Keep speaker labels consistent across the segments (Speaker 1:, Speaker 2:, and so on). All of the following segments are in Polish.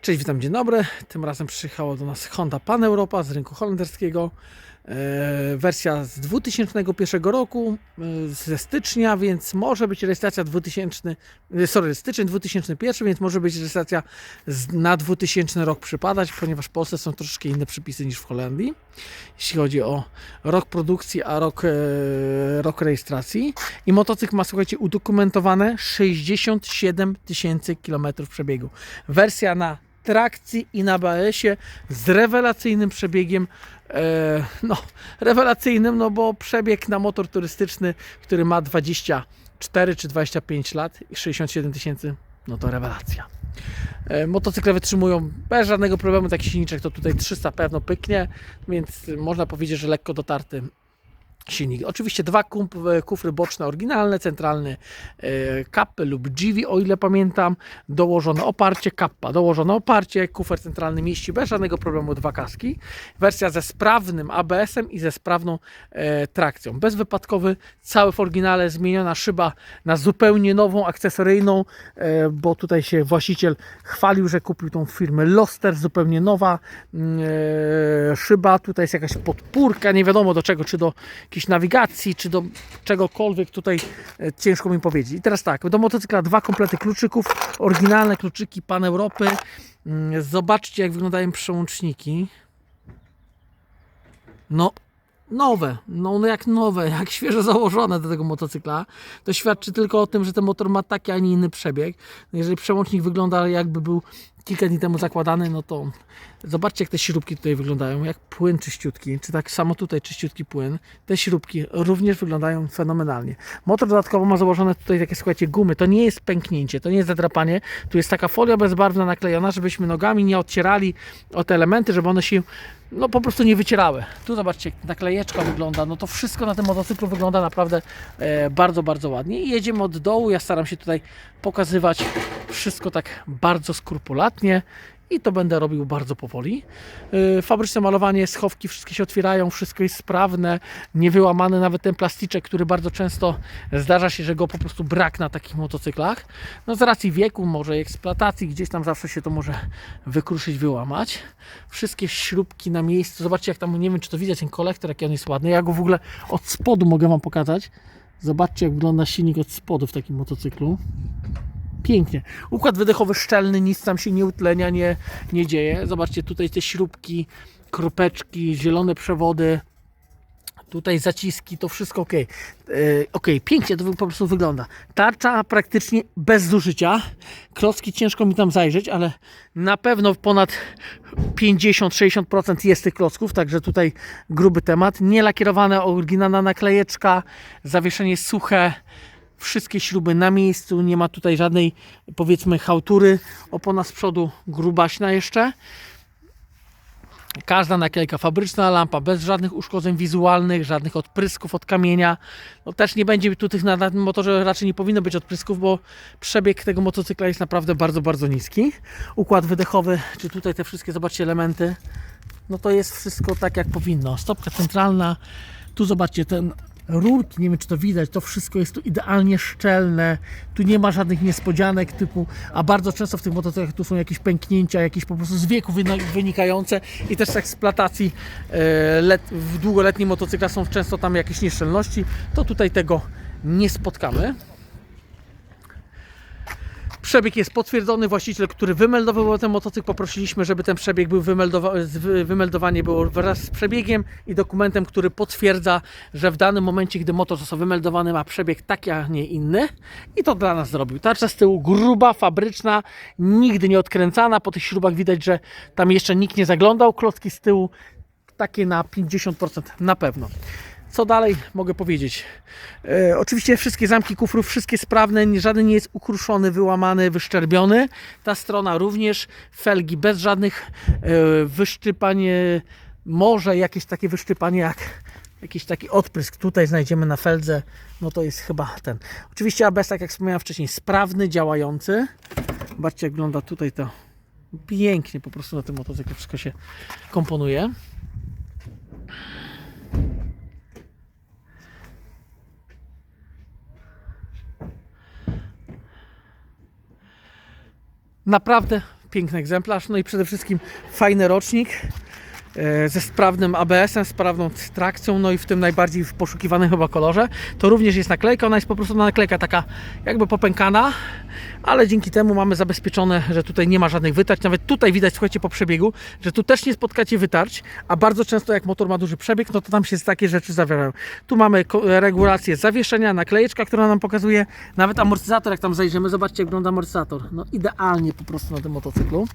Speaker 1: Cześć, witam, dzień dobry. Tym razem przyjechała do nas Honda Pan Europa z rynku holenderskiego. E, wersja z 2001 roku, e, ze stycznia, więc może być rejestracja 2000, e, sorry, styczeń 2001, więc może być rejestracja z, na 2000 rok przypadać, ponieważ w Polsce są troszeczkę inne przepisy niż w Holandii, jeśli chodzi o rok produkcji, a rok, e, rok rejestracji. I motocykl ma, słuchajcie, udokumentowane 67 tysięcy kilometrów przebiegu. Wersja na trakcji i na BS-ie z rewelacyjnym przebiegiem. E, no, rewelacyjnym, no bo przebieg na motor turystyczny, który ma 24 czy 25 lat i 67 tysięcy, no to rewelacja. E, Motocykle wytrzymują bez żadnego problemu, taki silniczek to tutaj 300 pewno pyknie, więc można powiedzieć, że lekko dotarty silnik. Oczywiście dwa kump- kufry boczne oryginalne, centralny e, kapy lub Givi, o ile pamiętam, dołożone oparcie, kappa, dołożone oparcie, kufer centralny mieści bez żadnego problemu dwa kaski. Wersja ze sprawnym ABS-em i ze sprawną e, trakcją. Bezwypadkowy, cały w oryginale, zmieniona szyba na zupełnie nową, akcesoryjną, e, bo tutaj się właściciel chwalił, że kupił tą firmę Loster, zupełnie nowa mm, e, szyba, tutaj jest jakaś podpórka, nie wiadomo do czego, czy do jakiejś nawigacji, czy do czegokolwiek tutaj e, ciężko mi powiedzieć. I teraz tak, do motocykla dwa komplety kluczyków, oryginalne kluczyki Pan Europy. Mm, Zobaczcie jak wyglądają przełączniki. No, nowe, no, no jak nowe, jak świeżo założone do tego motocykla. To świadczy tylko o tym, że ten motor ma taki, a nie inny przebieg. No jeżeli przełącznik wygląda jakby był kilka dni temu zakładany, no to zobaczcie jak te śrubki tutaj wyglądają, jak płyn czyściutki, czy tak samo tutaj czyściutki płyn. Te śrubki również wyglądają fenomenalnie. Motor dodatkowo ma założone tutaj takie, słuchajcie, gumy. To nie jest pęknięcie, to nie jest zadrapanie. Tu jest taka folia bezbarwna naklejona, żebyśmy nogami nie odcierali o te elementy, żeby one się no po prostu nie wycierały. Tu zobaczcie, jak naklejeczka wygląda. No to wszystko na tym motocyklu wygląda naprawdę e, bardzo, bardzo ładnie. I jedziemy od dołu. Ja staram się tutaj pokazywać wszystko tak bardzo skrupulatnie. I to będę robił bardzo powoli. Yy, Fabryczne malowanie, schowki, wszystkie się otwierają, wszystko jest sprawne, niewyłamany nawet ten plasticzek, który bardzo często zdarza się, że go po prostu brak na takich motocyklach. No z racji wieku, może eksploatacji, gdzieś tam zawsze się to może wykruszyć, wyłamać. Wszystkie śrubki na miejscu. Zobaczcie jak tam, nie wiem czy to widać, ten kolektor, jaki on jest ładny. Ja go w ogóle od spodu mogę Wam pokazać. Zobaczcie jak wygląda silnik od spodu w takim motocyklu pięknie. Układ wydechowy szczelny, nic tam się nie utlenia, nie, nie dzieje. Zobaczcie, tutaj te śrubki, kropeczki, zielone przewody. Tutaj zaciski, to wszystko ok. ok, pięknie to po prostu wygląda. Tarcza praktycznie bez zużycia. Klocki ciężko mi tam zajrzeć, ale na pewno ponad 50-60% jest tych klocków, także tutaj gruby temat. Nielakierowana, oryginalna naklejeczka, zawieszenie suche wszystkie śruby na miejscu, nie ma tutaj żadnej powiedzmy hałtury, opona z przodu grubaśna jeszcze. Każda naklejka fabryczna, lampa bez żadnych uszkodzeń wizualnych, żadnych odprysków od kamienia. No też nie będzie tu tych na, na motorze raczej nie powinno być odprysków, bo przebieg tego motocykla jest naprawdę bardzo, bardzo niski. Układ wydechowy, czy tutaj te wszystkie, zobaczcie, elementy, no to jest wszystko tak jak powinno. Stopka centralna, tu zobaczcie ten rurki, nie wiem czy to widać, to wszystko jest tu idealnie szczelne, tu nie ma żadnych niespodzianek typu, a bardzo często w tych motocyklach tu są jakieś pęknięcia, jakieś po prostu z wieku wynikające i też z eksploatacji e, w długoletnim motocyklach są często tam jakieś nieszczelności, to tutaj tego nie spotkamy. Przebieg jest potwierdzony. Właściciel, który wymeldował ten motocykl, poprosiliśmy, żeby ten przebieg był wymeldowa- wymeldowanie było wraz z przebiegiem i dokumentem, który potwierdza, że w danym momencie, gdy motor został wymeldowany, ma przebieg taki, a nie inny. I to dla nas zrobił. Tarcza z tyłu gruba, fabryczna, nigdy nie odkręcana. Po tych śrubach widać, że tam jeszcze nikt nie zaglądał. Klocki z tyłu takie na 50% na pewno. Co dalej mogę powiedzieć? E, oczywiście wszystkie zamki kufrów, wszystkie sprawne, żaden nie jest ukruszony, wyłamany, wyszczerbiony. Ta strona również, felgi bez żadnych e, wyszczypań, może jakieś takie wyszczypanie jak jakiś taki odprysk tutaj znajdziemy na feldze, no to jest chyba ten. Oczywiście ABS, tak jak wspomniałem wcześniej, sprawny, działający. Zobaczcie jak wygląda tutaj to pięknie po prostu na tym motocyklu wszystko się komponuje. Naprawdę piękny egzemplarz, no i przede wszystkim fajny rocznik ze sprawnym ABS-em, sprawną trakcją, no i w tym najbardziej w poszukiwanym chyba kolorze. To również jest naklejka, ona jest po prostu naklejka taka jakby popękana, ale dzięki temu mamy zabezpieczone, że tutaj nie ma żadnych wytarć. Nawet tutaj widać, słuchajcie, po przebiegu, że tu też nie spotkacie wytarć, a bardzo często jak motor ma duży przebieg, no to tam się takie rzeczy zawierają. Tu mamy regulację zawieszenia, naklejeczka, która nam pokazuje, nawet amortyzator, jak tam zajrzymy, zobaczcie jak wygląda amortyzator. No idealnie po prostu na tym motocyklu.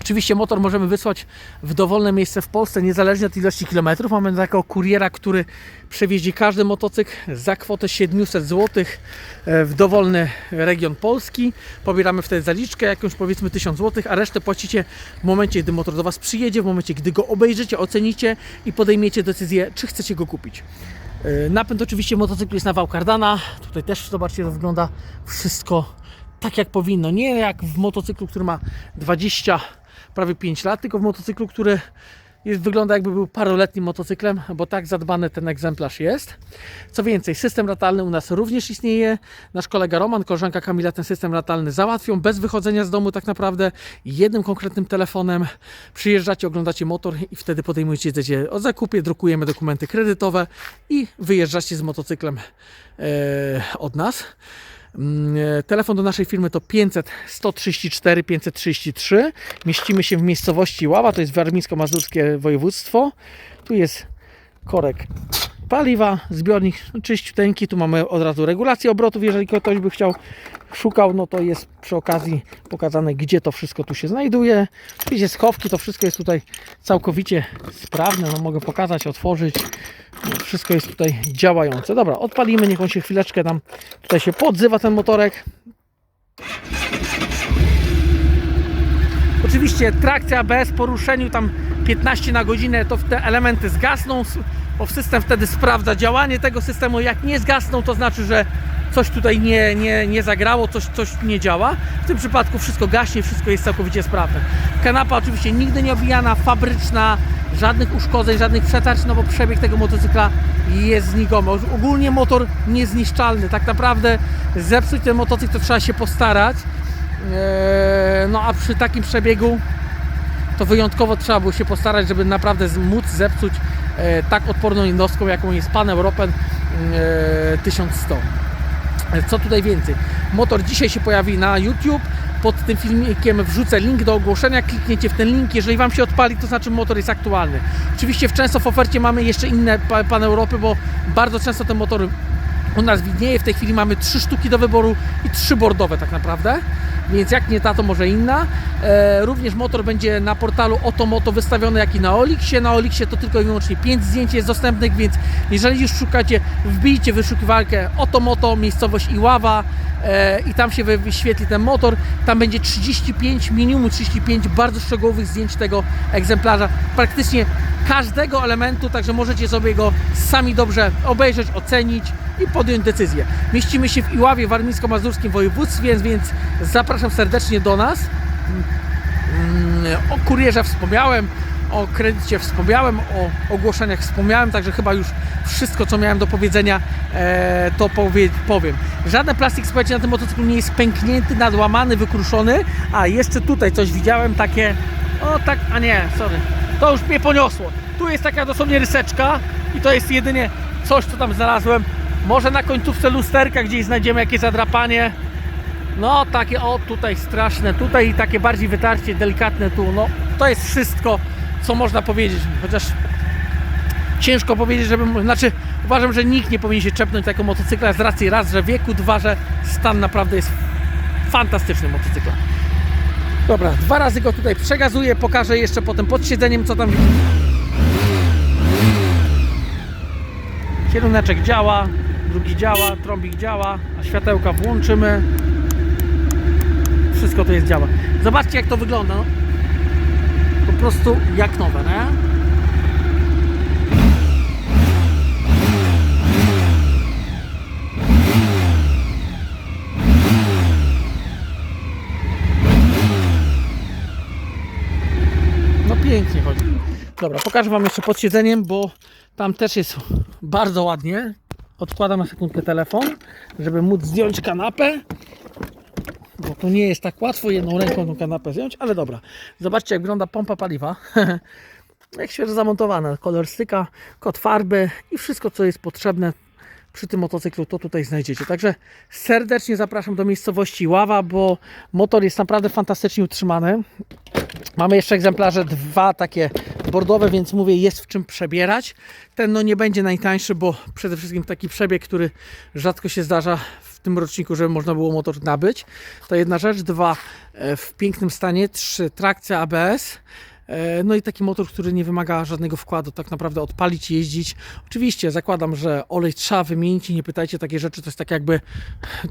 Speaker 1: Oczywiście motor możemy wysłać w dowolne miejsce w Polsce, niezależnie od ilości kilometrów. Mamy takiego kuriera, który przewieźli każdy motocykl za kwotę 700 zł w dowolny region Polski. Pobieramy wtedy zaliczkę, jakąś powiedzmy 1000 zł, a resztę płacicie w momencie, gdy motor do Was przyjedzie, w momencie, gdy go obejrzycie, ocenicie i podejmiecie decyzję, czy chcecie go kupić. Yy, Napęd oczywiście motocyklu jest na wał Cardana. Tutaj też zobaczcie, to wygląda wszystko tak jak powinno. Nie jak w motocyklu, który ma 20, prawie 5 lat, tylko w motocyklu, który jest, wygląda jakby był paroletnim motocyklem, bo tak zadbany ten egzemplarz jest. Co więcej, system ratalny u nas również istnieje. Nasz kolega Roman, koleżanka Kamila ten system ratalny załatwią bez wychodzenia z domu tak naprawdę jednym konkretnym telefonem. Przyjeżdżacie, oglądacie motor i wtedy podejmujecie decyzję o zakupie, drukujemy dokumenty kredytowe i wyjeżdżacie z motocyklem e, od nas. Mm, e, Telefon do naszej firmy to 500 134 533. Mieścimy się w miejscowości Ława, to jest warmińsko-mazurskie województwo. Tu jest korek paliwa, zbiornik czyściuteńki. Tu mamy od razu regulację obrotów, jeżeli ktoś by chciał, szukał, no to jest przy okazji pokazane, gdzie to wszystko tu się znajduje. Oczywiście schowki, to wszystko jest tutaj całkowicie sprawne. No, mogę pokazać, otworzyć. No, Wszystko jest tutaj działające. Dobra, odpalimy, niech on się chwileczkę tam tutaj się podzywa ten motorek. Oczywiście trakcja bez poruszeniu tam 15 na godzinę, to te elementy zgasną, bo system wtedy sprawdza działanie tego systemu. Jak nie zgasną, to znaczy, że coś tutaj nie, nie, nie zagrało, coś, coś nie działa. W tym przypadku wszystko gaśnie, wszystko jest całkowicie sprawne. Kanapa oczywiście nigdy nie obijana, fabryczna, żadnych uszkodzeń, żadnych przetarć, no bo przebieg tego motocykla jest znikomy. Ogólnie motor niezniszczalny. Tak naprawdę zepsuć ten motocykl to trzeba się postarać. Eee, No a przy takim przebiegu to wyjątkowo trzeba było się postarać, żeby naprawdę móc zepsuć tak odporną jednostką, jaką jest Pan Europen e, 1100. E, Co tutaj więcej? Motor dzisiaj się pojawi na YouTube. Pod tym filmikiem wrzucę link do ogłoszenia. Klikniecie w ten link. Jeżeli Wam się odpali, to znaczy motor jest aktualny. Oczywiście w często w ofercie mamy jeszcze inne pa- Pan Europy, bo bardzo często te motory u nas widnieje. W tej chwili mamy trzy sztuki do wyboru i trzy bordowe tak naprawdę. Więc jak nie ta, to może inna. E, również motor będzie na portalu Otomoto wystawiony jak i na Olixie. Na Olixie to tylko i wyłącznie 5 zdjęć jest dostępnych, więc jeżeli już szukacie, wbijcie wyszukiwarkę Otomoto, miejscowość Iława e, i tam się wy- wyświetli ten motor. Tam będzie 35, minimum 35 bardzo szczegółowych zdjęć tego egzemplarza. Praktycznie każdego elementu, także możecie sobie go sami dobrze obejrzeć, ocenić i podjąć decyzję. Mieścimy się w Iławie, warmińsko-mazurskim województwie, więc zapraszam serdecznie do nas. Mm, O kurierze wspomniałem, o kredycie wspomniałem, o ogłoszeniach wspomniałem, także chyba już wszystko, co miałem do powiedzenia, e, to powie, powiem. Żaden plastik, słuchajcie, na tym motocyklu nie jest pęknięty, nadłamany, wykruszony, a jeszcze tutaj coś widziałem, takie, o tak, a nie, sorry, to już mnie poniosło. Tu jest taka dosłownie ryseczka i to jest jedynie coś, co tam znalazłem. Może na końcówce lusterka gdzieś znajdziemy jakieś zadrapanie, no takie o tutaj straszne, tutaj i takie bardziej wytarcie, delikatne tu. No to jest wszystko, co można powiedzieć. Chociaż ciężko powiedzieć, żebym. Znaczy uważam, że nikt nie powinien się czepnąć takiego motocykla z racji raz, że wieku, dwa, że stan naprawdę jest fantastyczny motocykla. Dobra, dwa razy go tutaj przegazuję, pokażę jeszcze potem pod siedzeniem, co tam Kierunek działa, drugi działa, trąbik działa, a światełka włączymy. Wszystko to jest działa. Zobaczcie jak to wygląda. No. Po prostu jak nowe, nie? No pięknie chodzi. Dobra, pokażę Wam jeszcze pod siedzeniem, bo tam też jest bardzo ładnie. Odkładam na sekundkę telefon, żeby móc zdjąć kanapę. bo to nie jest tak łatwo jedną ręką tą kanapę zdjąć, ale dobra. Zobaczcie jak wygląda pompa paliwa. jak świeżo zamontowana, kolor styka, kod farby i wszystko co jest potrzebne przy tym motocyklu to tutaj znajdziecie. Także serdecznie zapraszam do miejscowości Ława, bo motor jest naprawdę fantastycznie utrzymany. Mamy jeszcze egzemplarze dwa takie bordowe, więc mówię, jest w czym przebierać. Ten no nie będzie najtańszy, bo przede wszystkim taki przebieg, który rzadko się zdarza w tym roczniku, żeby można było motor nabyć. To jedna rzecz. Dwa, e, w pięknym stanie. Trzy, trakcja ABS. E, No i taki motor, który nie wymaga żadnego wkładu, tak naprawdę odpalić, jeździć. Oczywiście zakładam, że olej trzeba wymienić i nie pytajcie takie rzeczy, to jest tak jakby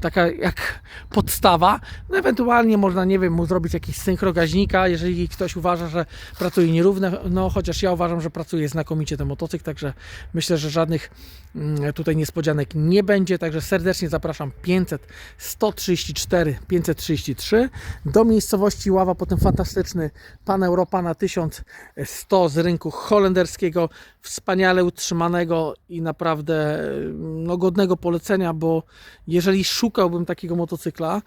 Speaker 1: taka jak podstawa. No ewentualnie można, nie wiem, mu zrobić jakiś synchro gaźnika, jeżeli ktoś uważa, że pracuje nierówne, no chociaż ja uważam, że pracuje znakomicie ten motocykl, także myślę, że żadnych mm, tutaj niespodzianek nie będzie, także serdecznie zapraszam 500 134 533 do miejscowości Ława, potem fantastyczny Pan Europa na 1100 z rynku holenderskiego, wspaniale utrzymanego i naprawdę no, godnego polecenia, bo jeżeli szukałbym takiego motocykla,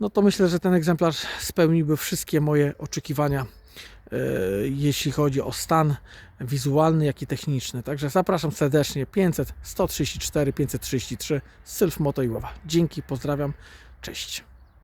Speaker 1: no to myślę, że ten egzemplarz spełniłby wszystkie moje oczekiwania, e, jeśli chodzi o stan wizualny, jak i techniczny. Także zapraszam serdecznie 500 134 533 Sylf Moto i Ława. Dzięki, pozdrawiam, cześć.